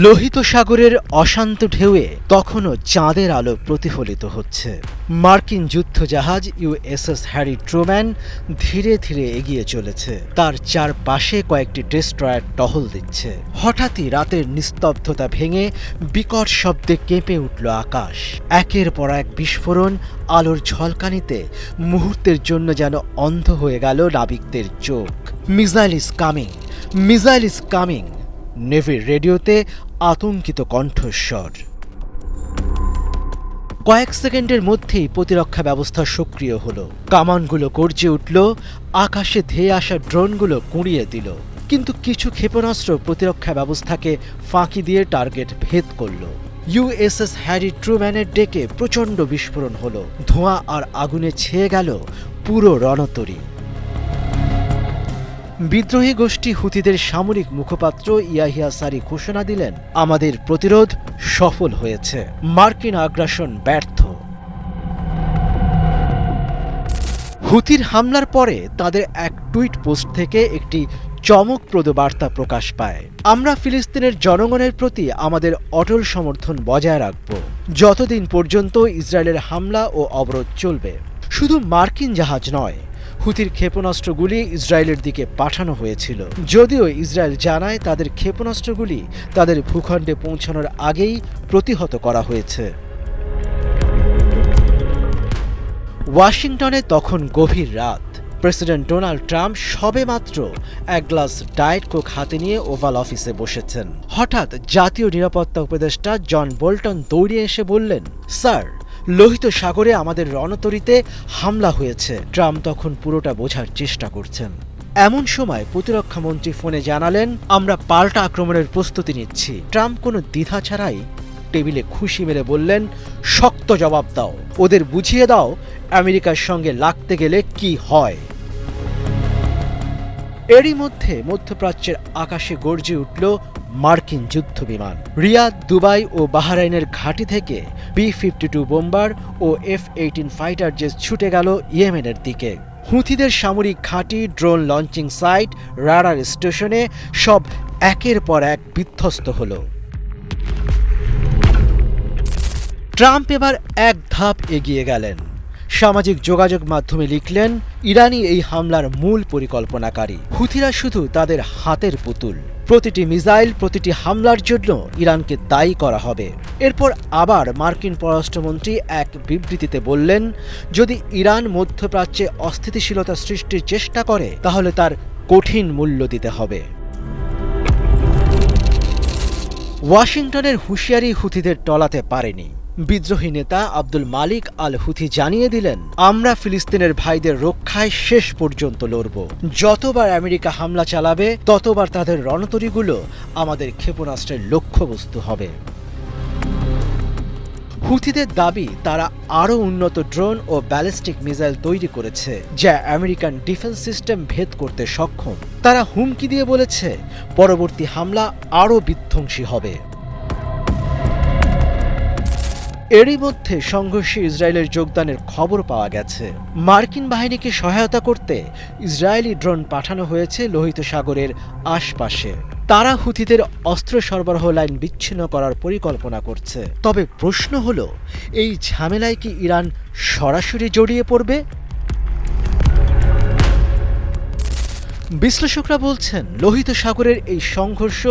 লোহিত সাগরের অশান্ত ঢেউয়ে তখনও চাঁদের আলো প্রতিফলিত হচ্ছে। মার্কিন যুদ্ধজাহাজ ইউএসএস হ্যারি ট্রুম্যান ধীরে ধীরে এগিয়ে চলেছে। তার চারপাশে কয়েকটি ডেস্ট্রয়ার টহল দিচ্ছে। হঠাৎই রাতের নিস্তব্ধতা ভেঙে বিকট শব্দে কেঁপে উঠল আকাশ। একের পর এক বিস্ফোরণ আলোর ঝলকানিতে মুহূর্তের জন্য যেন অন্ধ হয়ে গেল নাবিকদের চোখ। Missile is coming, missile is coming. নেভির রেডিওতে আতঙ্কিত কণ্ঠস্বর। কয়েক সেকেন্ডের মধ্যেই প্রতিরক্ষা ব্যবস্থা সক্রিয় হলো। কামানগুলো গর্জে উঠল, আকাশে ধেয়ে আসা ড্রোনগুলো কুড়িয়ে দিল। কিন্তু কিছু ক্ষেপণাস্ত্র প্রতিরক্ষা ব্যবস্থাকে ফাঁকি দিয়ে টার্গেট ভেদ করল। ইউএসএস হ্যারি ট্রুম্যানের ডেকে প্রচণ্ড বিস্ফোরণ হলো। ধোঁয়া আর আগুনে ছেয়ে গেল পুরো রণতরী। বিদ্রোহী গোষ্ঠী হুতিদের সামরিক মুখপাত্র ইয়াহিয়া সারি ঘোষণা দিলেন, আমাদের প্রতিরোধ সফল হয়েছে। মার্কিন আগ্রাসন ব্যর্থ। হুতির হামলার পরে তাদের এক টুইট পোস্ট থেকে একটি চমকপ্রদ বার্তা প্রকাশ পায়। আমরা ফিলিস্তিনের জনগণের প্রতি আমাদের অটল সমর্থন বজায় রাখব। যতদিন পর্যন্ত ইসরায়েলের হামলা ও অবরোধ চলবে। শুধু মার্কিন জাহাজ নয় হুতির ক্ষেপণাস্ত্রগুলি ইসরায়েলের দিকে পাঠানো হয়েছিল। যদিও ইসরায়েল জানায় তাদের ক্ষেপণাস্ত্রগুলি তাদের ভূখণ্ডে পৌঁছানোর আগেই প্রতিহত করা হয়েছে। ওয়াশিংটনে তখন গভীর রাত। প্রেসিডেন্ট ডোনাল্ড ট্রাম্প সবেমাত্র এক গ্লাস ডায়েট কোক হাতে নিয়ে ওভাল অফিসে বসেছেন। হঠাৎ জাতীয় নিরাপত্তা উপদেষ্টা জন বোল্টন দৌড়িয়ে এসে বললেন, স্যার লোহিত সাগরে আমাদের রণতরীতে হামলা হয়েছে। ট্রাম্প তখন পুরোটা বোঝার চেষ্টা করছেন। এমন সময় প্রতিরক্ষা মন্ত্রী ফোনে জানালেন, আমরা পাল্টা আক্রমণের প্রস্তুতি নিচ্ছি। ট্রাম্প কোনো দ্বিধা ছাড়াই টেবিলে খুশি মেরে বললেন, শক্ত জবাব দাও। ওদের বুঝিয়ে দাও আমেরিকার সঙ্গে লাগতে গেলে কি হয়? এরই মধ্যে মধ্যপ্রাচ্যের আকাশে গর্জে উঠল মার্কিন যুদ্ধ বিমান রিয়াদ, দুবাই ও বাহরাইনের ঘাঁটি থেকে বি ফিফটি টু বোম্বার ও এফ এইটিন ফাইটার জেট ছুটে গেল ইয়েমেনের দিকে। হুথিদের সামরিক ঘাঁটি, ড্রোন লঞ্চিং সাইট, রাডার স্টেশনে সব একের পর এক বিধ্বস্ত হলো। ট্রাম্প এবার এক ধাপ এগিয়ে গেলেন। সামাজিক যোগাযোগ মাধ্যমে লিখলেন ইরানি এই হামলার মূল পরিকল্পনাকারী। হুথিরা শুধু তাদের হাতের পুতুল। প্রতিটি মিসাইল, প্রতিটি হামলার জন্য ইরানকে দায়ী করা হবে। এরপর আবার মার্কিন পররাষ্ট্রমন্ত্রী এক বিবৃতিতে বললেন, যদি ইরান মধ্যপ্রাচ্যে অস্থিতিশীলতা সৃষ্টির চেষ্টা করে, তাহলে তার কঠিন মূল্য দিতে হবে। ওয়াশিংটনের হুঁশিয়ারি হুথিদের টলাতে পারেনি। বিদ্রোহী নেতা আব্দুল মালিক আল হুথি জানিয়ে দিলেন, আমরা ফিলিস্তিনের ভাইদের রক্ষায় শেষ পর্যন্ত লড়ব। যতবার আমেরিকা হামলা চালাবে, ততবার তাদের রণতরীগুলো আমাদের ক্ষেপণাস্ত্রের লক্ষ্যবস্তু হবে। হুথিদের দাবি, তারা আরও উন্নত ড্রোন ও ব্যালিস্টিক মিসাইল তৈরি করেছে, যা আমেরিকান ডিফেন্স সিস্টেম ভেদ করতে সক্ষম। তারা হুমকি দিয়ে বলেছে, পরবর্তী হামলা আরও বিধ্বংসী হবে। এরই মধ্যে সংঘর্ষে ইসরায়েলের যোগদানের খবর পাওয়া গেছে। মার্কিন বাহিনীকে সহায়তা করতে ইসরায়েলি ড্রোন পাঠানো হয়েছে লোহিত সাগরের আশপাশে। তারা হুথিদের অস্ত্র সরবরাহ লাইন বিচ্ছিন্ন করার পরিকল্পনা করছে। তবে প্রশ্ন হল, এই ঝামেলায় কি ইরান সরাসরি জড়িয়ে পড়বে? বিশ্লেষকরা বলছেন, লোহিত সাগরের এই সংঘর্ষ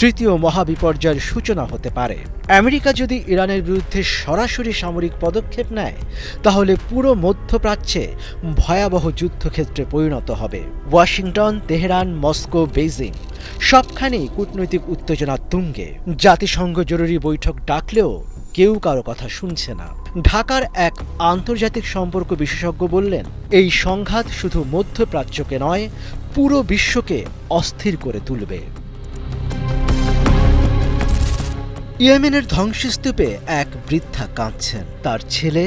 তৃতীয় মহাবিপর্যয়ের সূচনা হতে পারে। আমেরিকা যদি ইরানের বিরুদ্ধে সরাসরি সামরিক পদক্ষেপ নেয়, তাহলে পুরো মধ্যপ্রাচ্যে ভয়াবহ যুদ্ধক্ষেত্রে পরিণত হবে। ওয়াশিংটন, তেহরান, মস্কো, বেইজিং, সবখানেই কূটনৈতিক উত্তেজনা তুঙ্গে। জাতিসংঘ জরুরি বৈঠক ডাকলেও কেউ কারও কথা শুনছে না। ঢাকার এক আন্তর্জাতিক সম্পর্ক বিশেষজ্ঞ বললেন, এই সংঘাত শুধু মধ্যপ্রাচ্যকে নয়, পুরো বিশ্বকে অস্থির করে তুলবে। ইয়েমেনের ধ্বংসস্তূপে এক বৃদ্ধা কাঁদছেন। তার ছেলে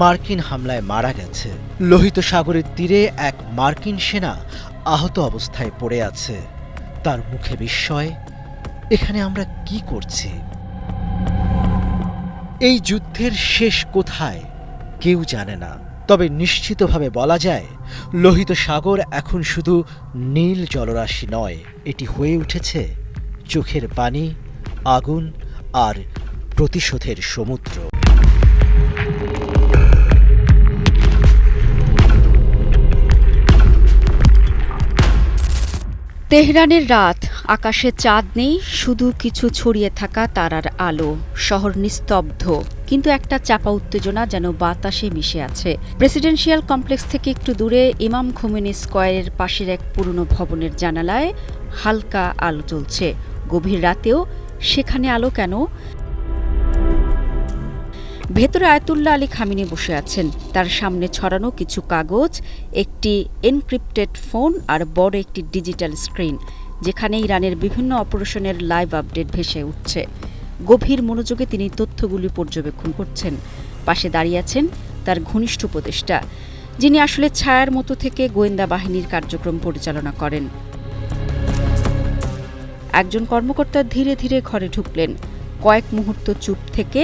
মার্কিন হামলায় মারা গেছে। লোহিত সাগরের তীরে এক মার্কিন সেনা আহত অবস্থায় পড়ে আছে। তার মুখে বিস্ময়, এখানে আমরা কি করছি? এই যুদ্ধের শেষ কোথায় কেউ জানে না। তবে নিশ্চিতভাবে বলা যায়, লোহিত সাগর এখন শুধু নীল জলরাশি নয়, এটি হয়ে উঠেছে চোখের পানি, আগুন আর প্রতিশোধের সমুদ্র। তেহরানের রাত, আকাশে চাঁদ নেই, শুধু কিছু ছড়িয়ে থাকা তারার আলো। শহর নিস্তব্ধ, কিন্তু একটা চাপা উত্তেজনা যেন বাতাসে মিশে আছে। প্রেসিডেন্সিয়াল কমপ্লেক্স থেকে একটু দূরে, ইমাম খোমেনি স্কোয়ারের পাশের এক পুরনো ভবনের জানালায় হালকা আলো চলছে গভীর রাতেও সেখানে আলো কেন? ভেতরে আয়তুল্লাহ আলী খামিনি বসে আছেন। তার সামনে ছড়ানো কিছু কাগজ, একটি এনক্রিপ্টেড ফোন আর বড় একটি ডিজিটাল স্ক্রিন যেখানে ইরানের বিভিন্ন অপারেশনের লাইভ আপডেট ভেসে উঠছে। গভীর মনোযোগে তিনি তথ্যগুলি পর্যবেক্ষণ করছেন। পাশে দাঁড়িয়ে আছেন তার ঘনিষ্ঠ উপদেষ্টা, যিনি আসলে ছায়ার মতো থেকে গোয়েন্দা বাহিনীর কার্যক্রম পরিচালনা করেন। একজন কর্মকর্তা ধীরে ধীরে ঘরে ঢুকলেন। কয়েক মুহূর্ত চুপ থেকে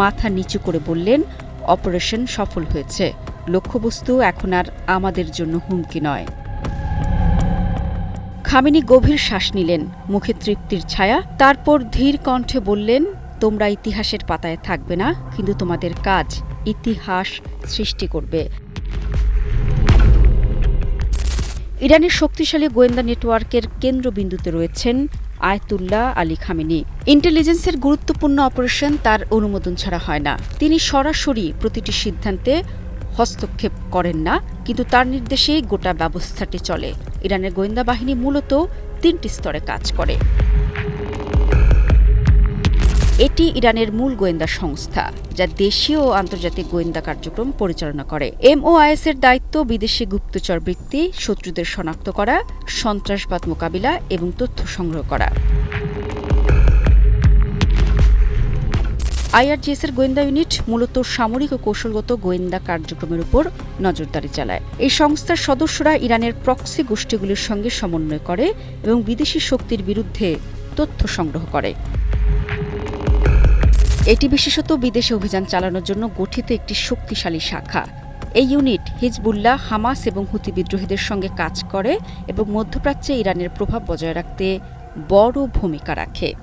মাথা নিচু করে বললেন, অপারেশন সফল হয়েছে। লক্ষ্যবস্তু এখন আর আমাদের জন্য হুমকি নয়। খামিনি গভীর শ্বাস নিলেন, মুখে তৃপ্তির ছায়া, তারপর ধীর কণ্ঠে বললেন, তোমরা ইতিহাসের পাতায় থাকবে না, কিন্তু তোমাদের কাজ ইতিহাস সৃষ্টি করবে। ইরানের শক্তিশালী গোয়েন্দা নেটওয়ার্কের কেন্দ্রবিন্দুতে রয়েছেন আয়তুল্লাহ আলী খামিনী। ইন্টেলিজেন্সের গুরুত্বপূর্ণ অপারেশন তার অনুমোদন ছাড়া হয় না। তিনি সরাসরি প্রতিটি সিদ্ধান্তে হস্তক্ষেপ করেন না, কিন্তু তার নির্দেশেই গোটা ব্যবস্থাটি চলে। ইরানের গোয়েন্দা বাহিনী মূলত তিনটি স্তরে কাজ করে। এটি ইরানের মূল গোয়েন্দা সংস্থা, যা দেশীয় ও আন্তর্জাতিক গোয়েন্দা কার্যক্রম পরিচালনা করে। এমওআইএস এর দায়িত্ব বিদেশি গুপ্তচর বৃত্তি শত্রুদের শনাক্ত করা, সন্ত্রাসবাদ মোকাবিলা এবং তথ্য সংগ্রহ করা। আইআরজিএস এর গোয়েন্দা ইউনিট মূলত সামরিক ও কৌশলগত গোয়েন্দা কার্যক্রমের উপর নজরদারি চালায়। এই সংস্থার সদস্যরা ইরানের প্রক্সি গোষ্ঠীগুলির সঙ্গে সমন্বয় করে এবং বিদেশি শক্তির বিরুদ্ধে তথ্য সংগ্রহ করে। এটি বিশেষত বিদেশে অভিযান চালানোর জন্য গঠিত একটি শক্তিশালী শাখা। এই ইউনিট হিজবুল্লাহ, হামাস এবং হুতি বিদ্রোহীদের সঙ্গে কাজ করে এবং মধ্যপ্রাচ্যে ইরানের প্রভাব বজায় রাখতে বড় ভূমিকা রাখে।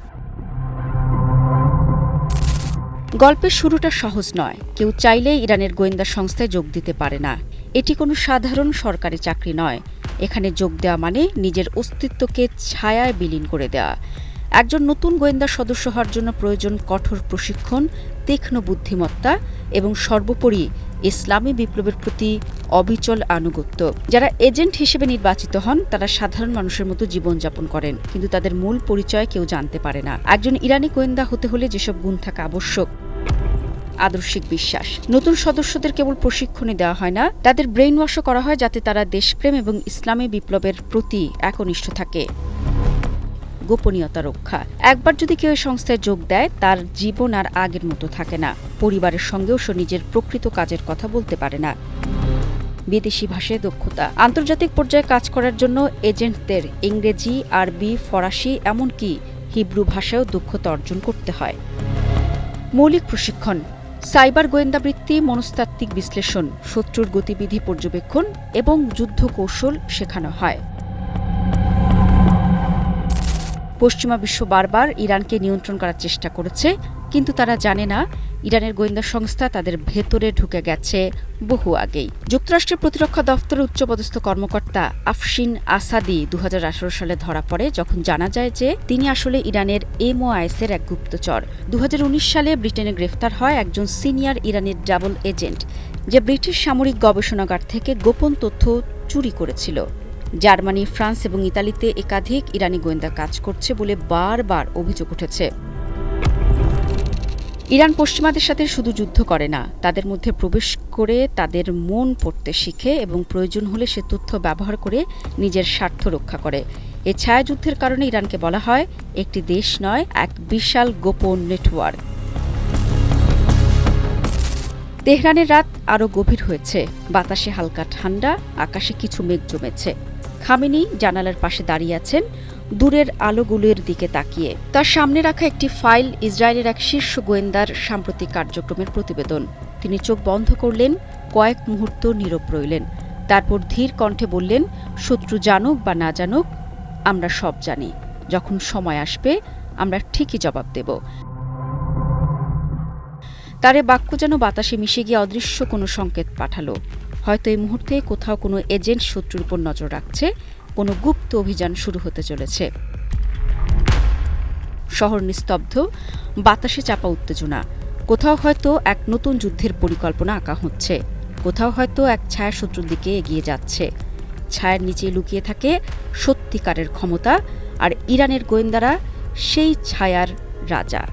গল্পের শুরুটা সহজ নয়। কেউ চাইলেই ইরানের গোয়েন্দা সংস্থায় যোগ দিতে পারে না। এটি কোনো সাধারণ সরকারি চাকরি নয়। এখানে যোগ দেওয়া মানে নিজের অস্তিত্বকে ছায়ায় বিলীন করে দেওয়া। একজন নতুন গোয়েন্দা সদস্য হওয়ার জন্য প্রয়োজন কঠোর প্রশিক্ষণ, তীক্ষ্ণ বুদ্ধিমত্তা এবং সর্বোপরি ইসলামী বিপ্লবের প্রতি অবিচল আনুগত্য। যারা এজেন্ট হিসেবে নির্বাচিত হন, তারা সাধারণ মানুষের মতো জীবনযাপন করেন, কিন্তু তাদের মূল পরিচয় কেউ জানতে পারে না। একজন ইরানি গোয়েন্দা হতে হলে যেসব গুণ থাকা আবশ্যক, আদর্শিক বিশ্বাস। নতুন সদস্যদের কেবল প্রশিক্ষণে দেওয়া হয় না, তাদের ব্রেইন ওয়াশও করা হয় যাতে তারা দেশপ্রেম এবং ইসলামী বিপ্লবের প্রতি একনিষ্ঠ থাকে। গোপনীয়তা রক্ষা। একবার যদি কেউ সংস্থায় যোগ দেয়, তার জীবন আর আগের মতো থাকে না। পরিবারের সঙ্গেও সে নিজের প্রকৃত কাজের কথা বলতে পারে না। বিদেশি ভাষায় দক্ষতা। আন্তর্জাতিক পর্যায়ে কাজ করার জন্য এজেন্টদের ইংরেজি, আরবি, ফরাসি, এমনকি হিব্রু ভাষায়ও দক্ষতা অর্জন করতে হয়। মৌলিক প্রশিক্ষণ। সাইবার গোয়েন্দাবৃত্তি, মনস্তাত্ত্বিক বিশ্লেষণ, শত্রুর গতিবিধি পর্যবেক্ষণ এবং যুদ্ধ কৌশল শেখানো হয়। পশ্চিমা বিশ্ব বারবার ইরানকে নিয়ন্ত্রণ করার চেষ্টা করেছে, কিন্তু তারা জানে না ইরানের গোয়েন্দা সংস্থা তাদের ভেতরে ঢুকে গেছে বহু আগেই। যুক্তরাষ্ট্রের প্রতিরক্ষা দফতরের উচ্চপদস্থ কর্মকর্তা আফসিন আসাদি দু হাজার আঠারো সালে ধরা পড়ে, যখন জানা যায় যে তিনি আসলে ইরানের এমওআইএস এর এক গুপ্তচর। দু হাজার উনিশ সালে ব্রিটেনে গ্রেফতার হয় একজন সিনিয়র ইরানের ডাবল এজেন্ট, যে ব্রিটিশ সামরিক গবেষণাগার থেকে গোপন তথ্য চুরি করেছিল। জার্মানি, ফ্রান্স এবং ইতালিতে একাধিক ইরানি গোয়েন্দা কাজ করছে বলে বারবার অভিযোগ উঠেছে। ইরান পশ্চিমাদের সাথে শুধু যুদ্ধ করে না, তাদের মধ্যে প্রবেশ করে তাদের মন পড়তে শিখে এবং প্রয়োজন হলে সে তথ্য ব্যবহার করে নিজের স্বার্থ রক্ষা করে। এ ছায়াযুদ্ধের কারণে ইরানকে বলা হয়, একটি দেশ নয়, এক বিশাল গোপন নেটওয়ার্ক। তেহরানের রাত আরও গভীর হয়েছে। বাতাসে হালকা ঠান্ডা, আকাশে কিছু মেঘ জমেছে। খামেনি জানালার পাশে দাঁড়িয়ে আছেন দূরের আলোগুলির দিকে তাকিয়ে। তার সামনে রাখা একটি ফাইল ইসরায়েলের এক শীর্ষ গোয়েন্দার সাম্প্রতিক কার্যক্রমের প্রতিবেদন। তিনি চোখ বন্ধ করলেন, কয়েক মুহূর্ত নীরব রইলেন। তারপর ধীর কণ্ঠে বললেন, শত্রু জানুক বা না জানুক, আমরা সব জানি। যখন সময় আসবে, আমরা ঠিকই জবাব দেব। তারে বাক্য যেন বাতাসে মিশে গিয়ে অদৃশ্য কোনো সংকেত পাঠালো। হয়তো এই মুহূর্তে কোথাও কোনো এজেন্ট শত্রুর উপর নজর রাখছে, কোনো গুপ্ত অভিযান শুরু হতে চলেছে। শহর নিস্তব্ধ, বাতাসে চাপা উত্তেজনা। কোথাও হয়তো এক নতুন যুদ্ধের পরিকল্পনা আঁকা হচ্ছে। কোথাও হয়তো এক ছায়া শত্রুর দিকে এগিয়ে যাচ্ছে। ছায়ার নিচে লুকিয়ে থাকে সত্যিকারের ক্ষমতা আর ইরানের গোয়েন্দারা, সেই ছায়ার রাজা।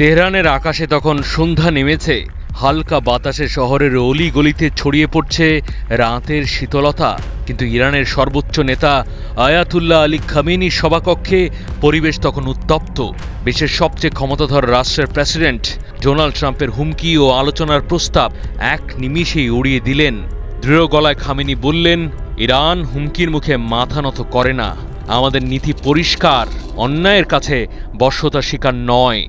তেহরানের আকাশে তখন সন্ধ্যা নেমেছে। হালকা বাতাসে শহরের অলি গলিতে ছড়িয়ে পড়ছে রাতের শীতলতা। কিন্তু ইরানের সর্বোচ্চ নেতা আয়াতুল্লাহ আলী খামেনির সভাকক্ষে পরিবেশ তখন উত্তপ্ত। বিশ্বের সবচেয়ে ক্ষমতাধর রাষ্ট্রের প্রেসিডেন্ট ডোনাল্ড ট্রাম্পের হুমকি ও আলোচনার প্রস্তাব এক নিমিষেই উড়িয়ে দিলেন। দৃঢ় গলায় খামেনি বললেন, ইরান হুমকির মুখে মাথা নত করে না। আমাদের নীতি পরিষ্কার। অন্যায়ের কাছে বর্ষতা শিকার নয়।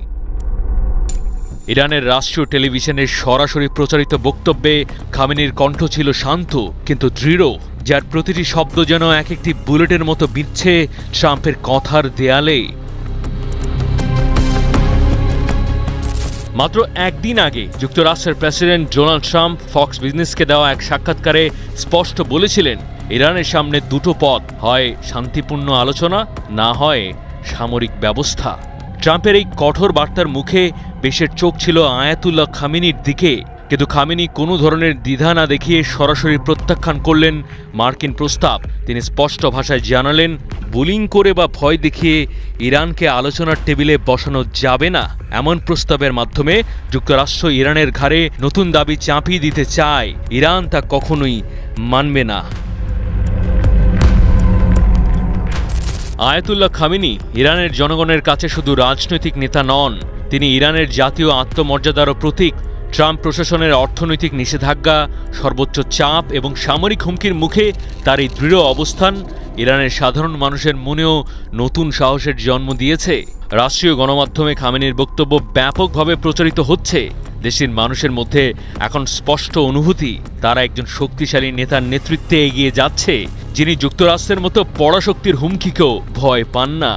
ইরানের রাষ্ট্রীয় টেলিভিশনের সরাসরি প্রচারিত বক্তব্যে খামেনির কণ্ঠ ছিল শান্ত, কিন্তু দৃঢ়, যার প্রতিটি শব্দ যেন এক একটি বুলেটের মতো বিচ্ছে ট্রাম্পের কথার দেয়ালে। মাত্র একদিন আগে যুক্তরাষ্ট্রের প্রেসিডেন্ট ডোনাল্ড ট্রাম্প ফক্স বিজনেসকে দেওয়া এক সাক্ষাৎকারে স্পষ্ট বলেছিলেন, ইরানের সামনে দুটো পথ, হয় শান্তিপূর্ণ আলোচনা, না হয় সামরিক ব্যবস্থা। ট্রাম্পের এই কঠোর বার্তার মুখে দেশের চোখ ছিল আয়াতুল্লাহ খামিনির দিকে, কিন্তু খামিনি কোনো ধরনের দ্বিধা না দেখিয়ে সরাসরি প্রত্যাখ্যান করলেন মার্কিন প্রস্তাব। তিনি স্পষ্ট ভাষায় জানালেন, বুলিং করে বা ভয় দেখিয়ে ইরানকে আলোচনার টেবিলে বসানো যাবে না। এমন প্রস্তাবের মাধ্যমে যুক্তরাষ্ট্র ইরানের ঘাড়ে নতুন দাবি চাপিয়ে দিতে চায়। ইরান তা কখনোই মানবে না। আয়াতুল্লাহ খামিনি ইরানের জনগণের কাছে শুধু রাজনৈতিক নেতা নন তিনি ইরানের জাতীয় আত্মমর্যাদারও প্রতীক, ট্রাম্প প্রশাসনের অর্থনৈতিক নিষেধাজ্ঞা, সর্বোচ্চ চাপ এবং সামরিক হুমকির মুখে তার এই দৃঢ় অবস্থান ইরানের সাধারণ মানুষের মনেও নতুন সাহসের জন্ম দিয়েছে। রাষ্ট্রীয় গণমাধ্যমে খামেনির বক্তব্য ব্যাপকভাবে প্রচারিত হচ্ছে। দেশের মানুষের মধ্যে এখন স্পষ্ট অনুভূতি, তারা একজন শক্তিশালী নেতার নেতৃত্বে এগিয়ে যাচ্ছে, যিনি যুক্তরাষ্ট্রের মতো পরাশক্তির হুমকিকেও ভয় পান না।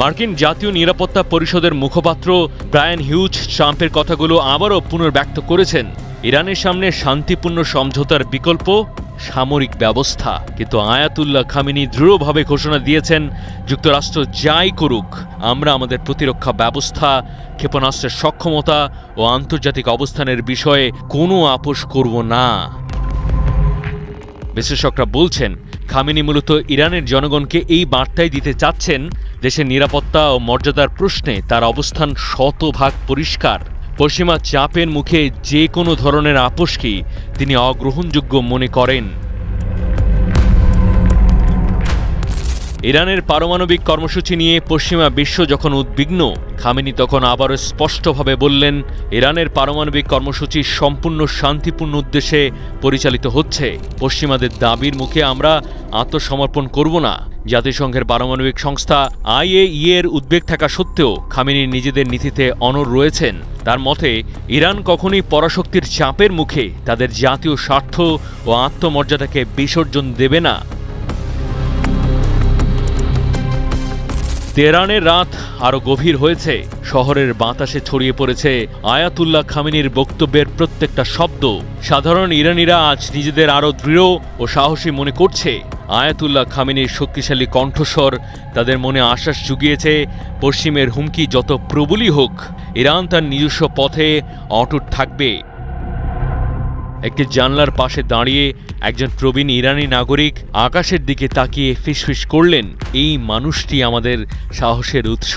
মার্কিন জাতীয় নিরাপত্তা পরিষদের মুখপাত্র ব্রায়ান হিউজ ট্রাম্পের কথাগুলো আবারও পুনর্ব্যক্ত করেছেন। ইরানের সামনে শান্তিপূর্ণ সমঝোতার বিকল্প, সামরিক ব্যবস্থা। কিন্তু আয়াতুল্লাহ খামিনি দৃঢ়ভাবে ঘোষণা দিয়েছেন, যুক্তরাষ্ট্র যাই করুক, আমরা আমাদের প্রতিরক্ষা ব্যবস্থা, ক্ষেপণাস্ত্রের সক্ষমতা ও আন্তর্জাতিক অবস্থানের বিষয়ে কোনো আপোষ করব না। বিশেষজ্ঞরা বলছেন, খামিনি মূলত ইরানের জনগণকে এই বার্তাই দিতে চাচ্ছেন দেশের নিরাপত্তা ও মর্যাদার প্রশ্নে তার অবস্থান শতভাগ পরিষ্কার। পশ্চিমা চাপের মুখে যে কোনো ধরনের আপোষকেই তিনি অগ্রহণযোগ্য মনে করেন। ইরানের পারমাণবিক কর্মসূচি নিয়ে পশ্চিমা বিশ্ব যখন উদ্বিগ্ন, খামেনি তখন আবারও স্পষ্টভাবে বললেন, ইরানের পারমাণবিক কর্মসূচি সম্পূর্ণ শান্তিপূর্ণ উদ্দেশ্যে পরিচালিত হচ্ছে। পশ্চিমাদের দাবির মুখে আমরা আত্মসমর্পণ করব না। জাতিসংঘের পারমাণবিক সংস্থা আইএই এর উদ্বেগ থাকা সত্ত্বেও খামেনি নিজেদের নীতিতে অনড় রয়েছেন। তার মতে, ইরান কখনই পরাশক্তির চাপের মুখে তাদের জাতীয় স্বার্থ ও আত্মমর্যাদাকে বিসর্জন দেবে না। তেহরানের রাত আরও গভীর হয়েছে। শহরের বাতাসে ছড়িয়ে পড়েছে আয়াতুল্লাহ খামিনির বক্তব্যের প্রত্যেকটা শব্দ। সাধারণ ইরানিরা আজ নিজেদের আরও দৃঢ় ও সাহসী মনে করছে। আয়াতুল্লাহ খামিনির শক্তিশালী কণ্ঠস্বর তাদের মনে আশ্বাস জুগিয়েছে, পশ্চিমের হুমকি যত প্রবলই হোক, ইরান তার নিজস্ব পথে অটুট থাকবে। একটি জানলার পাশে দাঁড়িয়ে একজন প্রবীণ ইরানি নাগরিক আকাশের দিকে তাকিয়ে ফিসফিস করলেন, এই মানুষটি আমাদের সাহসের উৎস।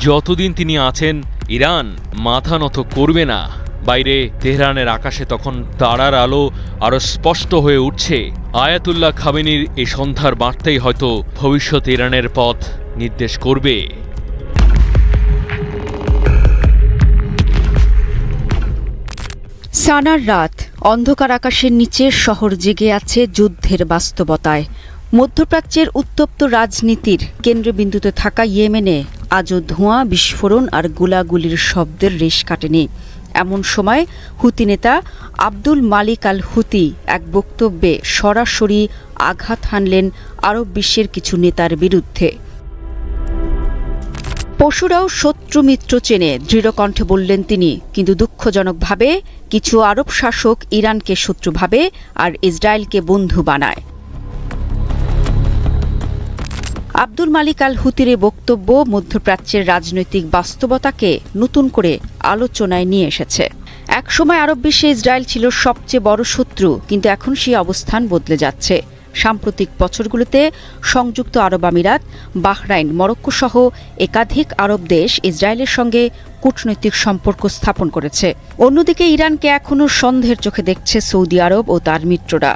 যতদিন তিনি আছেন, ইরান মাথা নত করবে না। বাইরে তেহরানের আকাশে তখন তারার আলো আরও স্পষ্ট হয়ে উঠছে। আয়াতুল্লাহ খামেনির এই সন্ধ্যার বার্তাই হয়তো ভবিষ্যৎ ইরানের পথ নির্দেশ করবে। সানার রাত, অন্ধকার আকাশের নিচে শহর জেগে আছে যুদ্ধের বাস্তবতায়। মধ্যপ্রাচ্যের উত্তপ্ত রাজনীতির কেন্দ্রবিন্দুতে থাকা ইয়েমেনে আজও ধোঁয়া, বিস্ফোরণ আর গুলাগুলির শব্দের রেশ কাটেনি। এমন সময় হুতি নেতা আব্দুল মালিক আল হুতি এক বক্তব্যে সরাসরি আঘাত হানলেন আরব বিশ্বের কিছু নেতার বিরুদ্ধে। পশুরাও শত্রু মিত্র চেনে, দৃঢ় কণ্ঠে বললেন তিনি। কিন্তু দুঃখজনকভাবে কিছু আরব শাসক ইরানকে শত্রু ভাবে আর ইসরায়েলকে বন্ধু বানায়। আব্দুল মালিক আল হুতির বক্তব্য মধ্যপ্রাচ্যের রাজনৈতিক বাস্তবতাকে নতুন করে আলোচনায় নিয়ে এসেছে। একসময় আরব বিশ্বে ইসরায়েল ছিল সবচেয়ে বড় শত্রু, কিন্তু এখন সেই অবস্থান বদলে যাচ্ছে। সাম্প্রতিক বছরগুলোতে সংযুক্ত আরব আমিরাত, বাহরাইন, মরক্কো সহ একাধিক আরব দেশ ইসরায়েলের সঙ্গে কূটনৈতিক সম্পর্ক স্থাপন করেছে। অন্যদিকে ইরানকে এখনও সন্দেহের চোখে দেখছে সৌদি আরব ও তার মিত্ররা।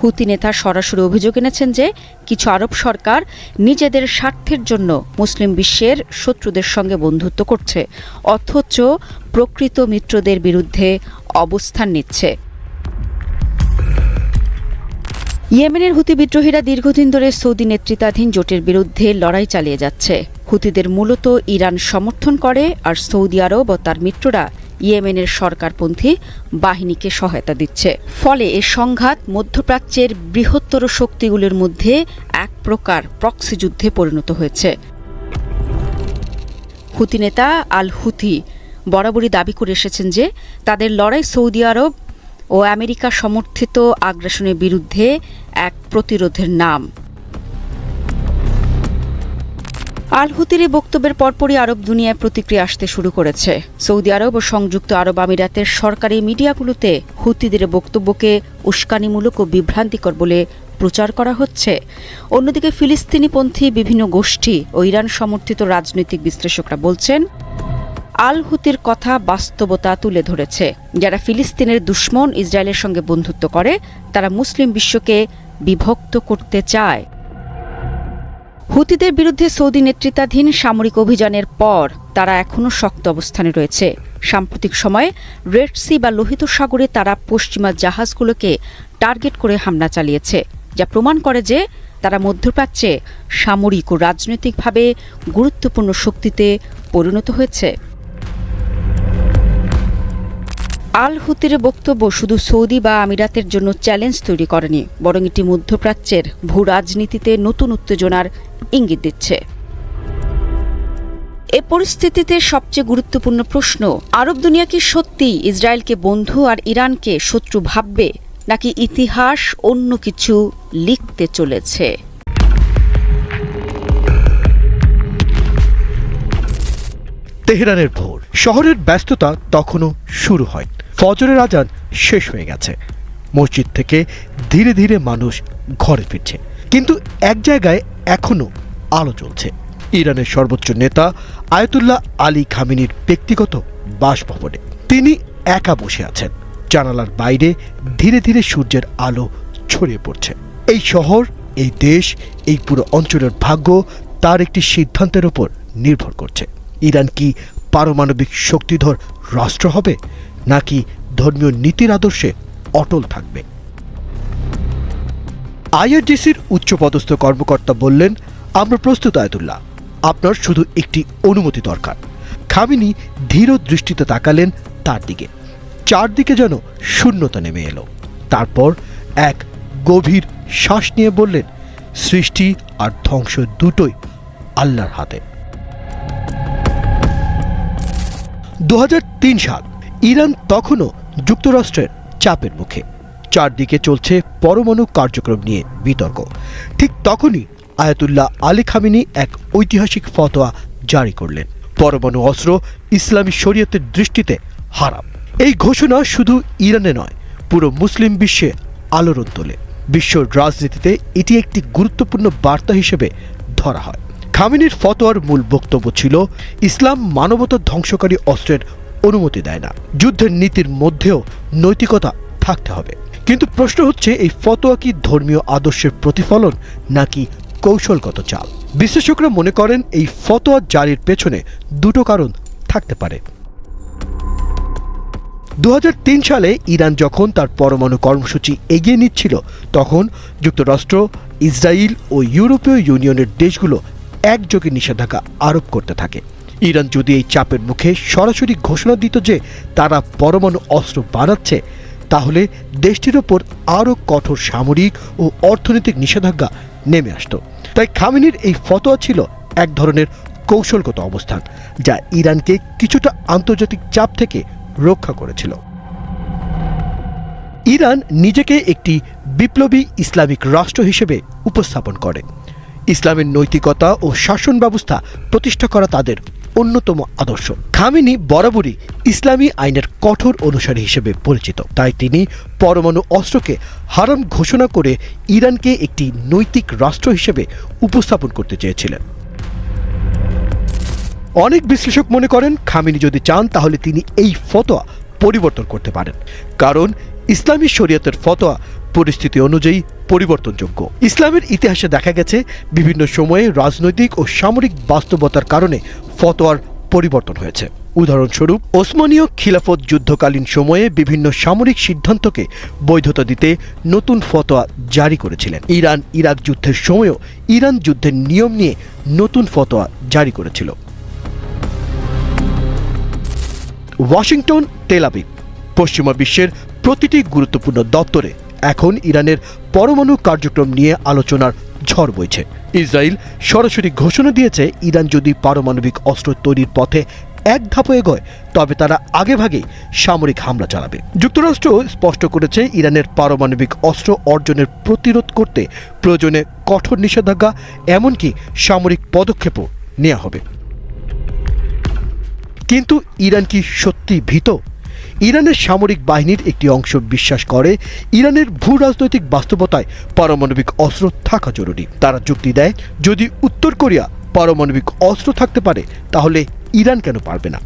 হুতি নেতা সরাসরি অভিযোগ এনেছেন যে, কিছু আরব সরকার নিজেদের স্বার্থের জন্য মুসলিম বিশ্বের শত্রুদের সঙ্গে বন্ধুত্ব করছে, অথচ প্রকৃত মিত্রদের বিরুদ্ধে অবস্থান নিচ্ছে। ইয়েমেনের হুতি বিদ্রোহীরা দীর্ঘদিন ধরে সৌদি নেতৃত্বাধীন জোটের বিরুদ্ধে লড়াই চালিয়ে যাচ্ছে। হুতিদের মূলত ইরান সমর্থন করে আর সৌদি আরব ও তার মিত্ররা ইয়েমেনের সরকারপন্থী বাহিনীকে সহায়তা দিচ্ছে। ফলে এ সংঘাত মধ্যপ্রাচ্যের বৃহত্তর শক্তিগুলির মধ্যে এক প্রকার প্রক্সি যুদ্ধে পরিণত হয়েছে। হুতি নেতা আল হুথি বরাবরই দাবি করে এসেছেন যে তাদের লড়াই সৌদি আরব ও আমেরিকা সমর্থিত আগ্রাসনের বিরুদ্ধে এক প্রতিরোধের নাম। আল হুতির বক্তব্যের পরপরই আরব দুনিয়ায় প্রতিক্রিয়া আসতে শুরু করেছে। সৌদি আরব ও সংযুক্ত আরব আমিরাতের সরকারি মিডিয়াগুলোতে হুতিদের বক্তব্যকে উস্কানিমূলক ও বিভ্রান্তিকর বলে প্রচার করা হচ্ছে। অন্যদিকে ফিলিস্তিনিপন্থী বিভিন্ন গোষ্ঠী ও ইরান সমর্থিত রাজনৈতিক বিশ্লেষকরা বলছেন আল হুতির কথা বাস্তবতা তুলে ধরেছে। যারা ফিলিস্তিনের দুশ্মন ইসরায়েলের সঙ্গে বন্ধুত্ব করে, তারা মুসলিম বিশ্বকে বিভক্ত করতে চায়। হুতিদের বিরুদ্ধে সৌদি নেতৃত্বাধীন সামরিক অভিযানের পর তারা এখনও শক্ত অবস্থানে রয়েছে। সাম্প্রতিক সময়ে রেড সি বা লোহিত সাগরে তারা পশ্চিমা জাহাজগুলোকে টার্গেট করে হামলা চালিয়েছে, যা প্রমাণ করে যে তারা মধ্যপ্রাচ্যে সামরিক ও রাজনৈতিকভাবে গুরুত্বপূর্ণ শক্তিতে পরিণত হয়েছে। আল হুতির বক্তব্য শুধু সৌদি বা আমিরাতের জন্য চ্যালেঞ্জ তৈরি করেনি, বরং এটি মধ্যপ্রাচ্যের ভূ রাজনীতিতে নতুন উত্তেজনার ইঙ্গিত দিচ্ছে। এ পরিস্থিতিতে সবচেয়ে গুরুত্বপূর্ণ প্রশ্ন, আরব দুনিয়া কি সত্যি ইসরায়েলকে বন্ধু আর ইরানকে শত্রু ভাববে, নাকি ইতিহাস অন্য কিছু লিখতে চলেছে? তেহরানের ভোর, শহরের ব্যস্ততা তখনও শুরু হয় ফজরের আজান শেষ হয়ে গেছে। মসজিদ থেকে ধীরে ধীরে মানুষ ঘরে ফিরছে। কিন্তু এক জায়গায় এখনও আলো চলছে ইরানের সর্বোচ্চ নেতা আয়তুল্লাহ আলী খামিনির ব্যক্তিগত বাসভবনে তিনি একা বসে আছেন। জানালার বাইরে ধীরে ধীরে সূর্যের আলো ছড়িয়ে পড়ছে। এই শহর, এই দেশ, এই পুরো অঞ্চলের ভাগ্য তার একটি সিদ্ধান্তের উপর নির্ভর করছে। ইরান কি পারমাণবিক শক্তিধর রাষ্ট্র হবে? নাকি ধর্মীয় নীতির আদর্শে অটল থাকবে? আইআরজিসির উচ্চপদস্থ কর্মকর্তা বললেন, আমরা প্রস্তুত, আয়তুল্লাহ। আপনার শুধু একটি অনুমতি দরকার। খামিনি ধীর দৃষ্টিতে তাকালেন তার দিকে। চারদিকে যেন শূন্যতা নেমে এলো। তারপর এক গভীর শ্বাস নিয়ে বললেন, সৃষ্টি আর ধ্বংস দুটোই আল্লাহর হাতে। দু হাজার তিন সাল ইরান তখনও যুক্তরাষ্ট্রের চাপের মুখে। চারদিকে চলছে পরমাণু কার্যক্রম নিয়ে বিতর্ক। ঠিক তখনই আয়াতুল্লাহ আলী খামিনি এক ঐতিহাসিক ফতোয়া জারি করলেন। পরমাণু অস্ত্র ইসলামী শরীয়তের দৃষ্টিতে হারাম। এই ঘোষণা শুধু ইরানে নয়, পুরো মুসলিম বিশ্বে আলোড়ন তোলে। বিশ্ব রাজনীতিতে এটি একটি গুরুত্বপূর্ণ বার্তা হিসেবে ধরা হয়। খামিনির ফতোয়ার মূল বক্তব্য ছিল, ইসলাম মানবতা ধ্বংসকারী অস্ত্রের অনুমতি দেয় না। যুদ্ধের নীতির মধ্যেও নৈতিকতা থাকতে হবে। কিন্তু প্রশ্ন হচ্ছে, এই ফতোয়া কি ধর্মীয় আদর্শের প্রতিফলন নাকি কৌশলগত চাল বিশ্লেষকরা মনে করেন, এই ফতোয়া জারির পেছনে দুটো কারণ থাকতে পারে। দু হাজার তিন সালে ইরান যখন তার পরমাণু কর্মসূচি এগিয়ে নিচ্ছিল, তখন যুক্তরাষ্ট্র ইসরায়েল ও ইউরোপীয় ইউনিয়নের দেশগুলো একযোগে নিষেধাজ্ঞা আরোপ করতে থাকে। ইরান যদি এই চাপের মুখে সরাসরি ঘোষণা দিত যে তারা পরমাণু অস্ত্র বানাচ্ছে, তাহলে দেশটির ওপর আরও কঠোর সামরিক ও অর্থনৈতিক নিষেধাজ্ঞা নেমে আসতো। তাই খামেনির এই ফতোয়া ছিল এক ধরনের কৌশলগত অবস্থান, যা ইরানকে কিছুটা আন্তর্জাতিক চাপ থেকে রক্ষা করেছিল। ইরান নিজেকে একটি বিপ্লবী ইসলামিক রাষ্ট্র হিসেবে উপস্থাপন করে। ইসলামের নৈতিকতা ও শাসন ব্যবস্থা প্রতিষ্ঠা করা তাদের অন্যতম আদর্শ। খামিনি বরাবরই ইসলামী আইনের কঠোর অনুসারী হিসেবে পরিচিত। তাই তিনি পরমাণু অস্ত্রকে হারাম ঘোষণা করে ইরানকে একটি নৈতিক রাষ্ট্র হিসেবে উপস্থাপন করতে চেয়েছিলেন। অনেক বিশ্লেষক মনে করেন, খামিনি যদি চান, তাহলে তিনি এই ফতোয়া পরিবর্তন করতে পারেন। কারণ ইসলামী শরীয়তের ফতোয়া পরিস্থিতি অনুযায়ী পরিবর্তনযোগ্য। ইসলামের ইতিহাসে দেখা গেছে বিভিন্ন সময়ে রাজনৈতিক ও সামরিক বাস্তবতার কারণে ফতোয়ার পরিবর্তন হয়েছে। উদাহরণস্বরূপ, ওসমানীয় খিলাফত যুদ্ধকালীন সময়ে বিভিন্ন সামরিক সিদ্ধান্তকে বৈধতা দিতে নতুন ফতোয়া জারি করেছিলেন। ইরান ইরাক যুদ্ধের সময়ও ইরান যুদ্ধের নিয়ম নিয়ে নতুন ফতোয়া জারি করেছিল। ওয়াশিংটন তেলাবিব পশ্চিমা বিশ্বের প্রতিটি গুরুত্বপূর্ণ দপ্তরে এখন ইরানের পরমাণু কার্যক্রম নিয়ে আলোচনার ঝড় বইছে। ইসরায়েল সরাসরি ঘোষণা দিয়েছে, ইরান যদি পারমাণবিক অস্ত্র তৈরির পথে এক ধাপ এগোয়, তবে তারা আগেভাগেই সামরিক হামলা চালাবে। যুক্তরাষ্ট্র স্পষ্ট করেছে, ইরানের পারমাণবিক অস্ত্র অর্জনের প্রতিরোধ করতে প্রয়োজনে কঠোর নিষেধাজ্ঞা, এমনকি সামরিক পদক্ষেপও নেওয়া হবে। কিন্তু ইরান কি সত্যি ভীত? ইরানের সামরিক বাহিনীর একটি অংশ বিশ্বাস করে ইরানের ভূ রাজনৈতিক বাস্তবতায় পারমাণবিক অস্ত্র থাকা জরুরি। তারা যুক্তি দেয়, যদি উত্তর কোরিয়া পারমাণবিক অস্ত্র থাকতে পারে, তাহলে ইরান কেন পারবে না?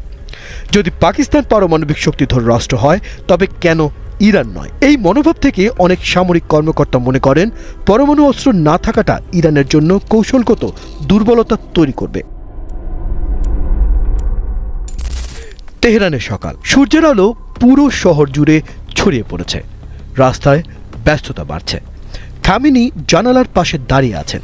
যদি পাকিস্তান পারমাণবিক শক্তিধর রাষ্ট্র হয়, তবে কেন ইরান নয়? এই মনোভাব থেকে অনেক সামরিক কর্মকর্তা মনে করেন, পরমাণু অস্ত্র না থাকাটা ইরানের জন্য কৌশলগত দুর্বলতা তৈরি করবে। তেহরানের সকাল। সূর্যের আলো পুরো শহর জুড়ে ছড়িয়ে পড়েছে। রাস্তায় ব্যস্ততা বাড়ছে। খামিনি জানালার পাশে দাঁড়িয়ে আছেন।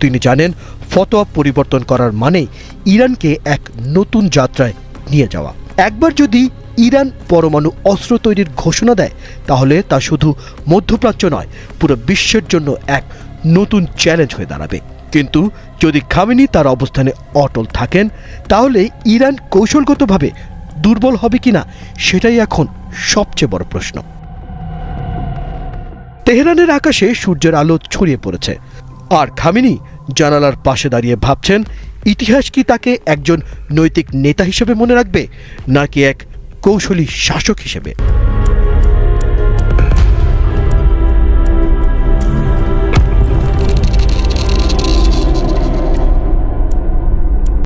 তিনি জানেন, ফতোয়া পরিবর্তন করার মানে ইরানকে এক নতুন যাত্রায় নিয়ে যাওয়া। একবার যদি ইরান পরমাণু অস্ত্র তৈরির ঘোষণা দেয়, তাহলে তা শুধু মধ্যপ্রাচ্য নয়, পুরো বিশ্বের জন্য এক নতুন চ্যালেঞ্জ হয়ে দাঁড়াবে। কিন্তু যদি খামেনি তার অবস্থানে অটল থাকেন, তাহলে ইরান কৌশলগতভাবে দুর্বল হবে কিনা সেটাই এখন সবচেয়ে বড় প্রশ্ন। তেহরানের আকাশে সূর্যের আলো ছড়িয়ে পড়েছে। আর খামিনি জানালার পাশে দাঁড়িয়ে ভাবছেন, ইতিহাস কি তাকে একজন নৈতিক নেতা হিসেবে মনে রাখবে, নাকি এক কৌশলী শাসক হিসেবে?